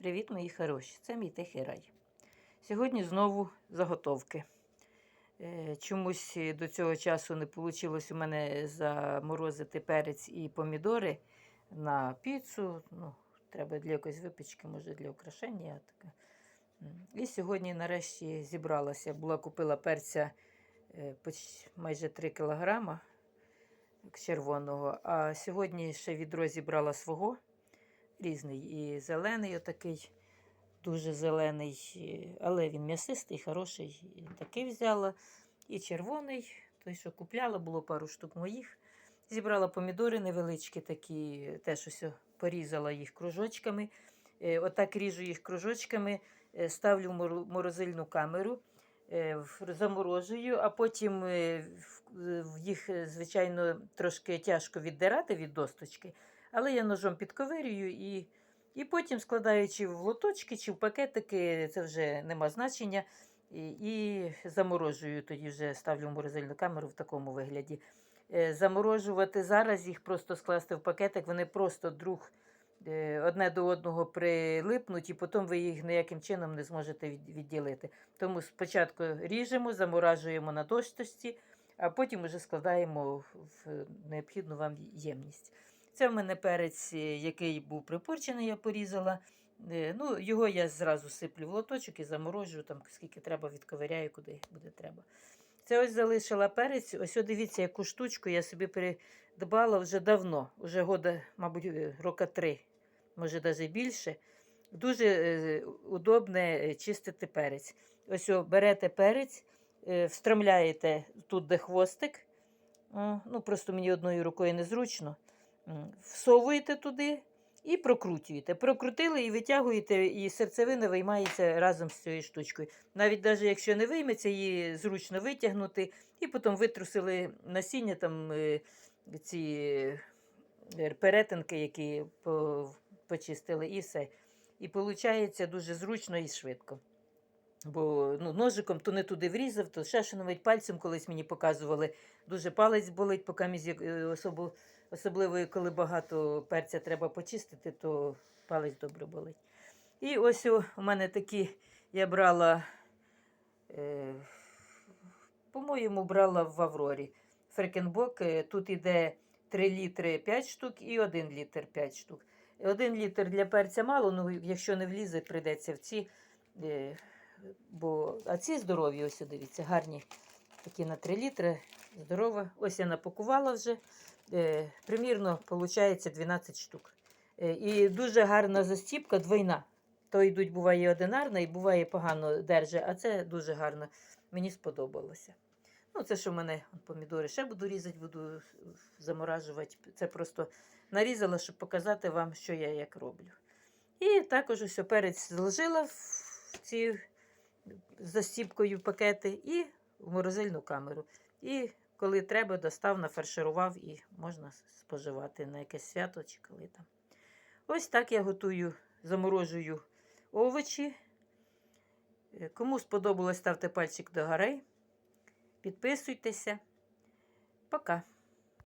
Привіт, мої хороші! Це мій тихий рай. Сьогодні знову заготовки. Е, Чомусь до цього часу не вийшло у мене заморозити перець і помідори на піцу. Ну, треба для якоїсь випічки, може для украшення. Таке. І сьогодні нарешті зібралася. Була купила перця е, майже 3 кілограма червоного, а сьогодні ще відро зібрала свого різний. І зелений отакий, дуже зелений, е, але він м'ясистий, хороший. І Такий взяла. І червоний, той, що купляла, було пару штук моїх. Зібрала помідори невеличкі, такі, теж ось порізала їх кружочками. Е, Отак ріжу їх кружочками, е, ставлю в морозильну камеру, заморожую, а потім їх, звичайно, трошки тяжко віддирати від досточки. Але я ножом підковирюю і, і потім складаю чи в лоточки, чи в пакетики, це вже нема значення. І, і заморожую, тоді вже ставлю в морозильну камеру в такому вигляді. Е, Заморожувати зараз їх просто скласти в пакетик, вони просто друг е, одне до одного прилипнуть, і потім ви їх ніяким чином не зможете відділити. Тому спочатку ріжемо, заморажуємо на дощечці, а потім вже складаємо в необхідну вам ємність. Це в мене перець, е, який був припорчений, я порізала. Е, Ну, його я зразу сиплю в лоточок і заморожую, там скільки треба, відковиряю, куди буде треба. Це ось залишила перець. Ось о, дивіться, яку штучку я собі придбала вже давно, вже года, мабуть, е, рока три, може навіть більше. Дуже е, удобне чистити перець. Ось о, берете перець, е, встромляєте тут, де хвостик. Ну, просто мені одною рукою незручно. Всовуєте туди і прокрутюєте. Прокрутили і витягуєте, і серцевина виймається разом з цією штучкою. Навіть навіть якщо не вийметься, її зручно витягнути, і потім витрусили насіння, там е, ці е, перетинки, які почистили, і все. І виходить дуже зручно і швидко. Бо ну, ножиком то не туди врізав, то ще що навіть пальцем колись мені показували. Дуже палець болить, поки мізь, е, особо, особливо коли багато перця треба почистити, то палець добре болить. І ось у мене такі я брала, е, по-моєму, брала в Аврорі. Фрекенбок, е, тут іде 3 літри 5 штук і 1 літр 5 штук. 1 літр для перця мало, ну якщо не влізе, прийдеться в ці. Е, бо, а ці здорові, ось дивіться, гарні. Такі на 3 літри. Здорова. Ось я напакувала вже. Е, примірно, виходить 12 штук. Е, і дуже гарна застіпка, двойна. То йдуть, буває одинарна і буває погано держить, а це дуже гарно. Мені сподобалося. Ну, це що в мене помідори ще буду різати, буду заморажувати. Це просто нарізала, щоб показати вам, що я як роблю. І також ось перець зложила в ці з застіпкою пакети і в морозильну камеру. І коли треба, достав, нафарширував і можна споживати на якесь свято чи коли там. Ось так я готую, заморожую овочі. Е, Кому сподобалось, ставте пальчик до гори. Підписуйтеся. Пока.